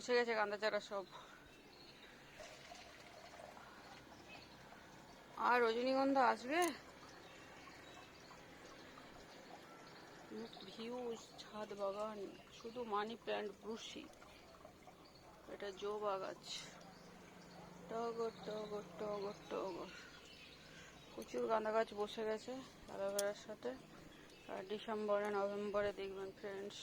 বসে গেছে গাঁদা চারা সব। আর রজনীগন্ধা আসবে? ভিউজ ছাদ বাগান, শুধু মানি প্ল্যান্ট ব্রুশি এটা জোবা গাছ টগর টগর টগর টগর। প্রচুর গাঁদা গাছ বসে গেছে অ্যালোভেরার সাথে। আর ডিসেম্বরে, নভেম্বরে দেখবেন ফ্রেন্ডস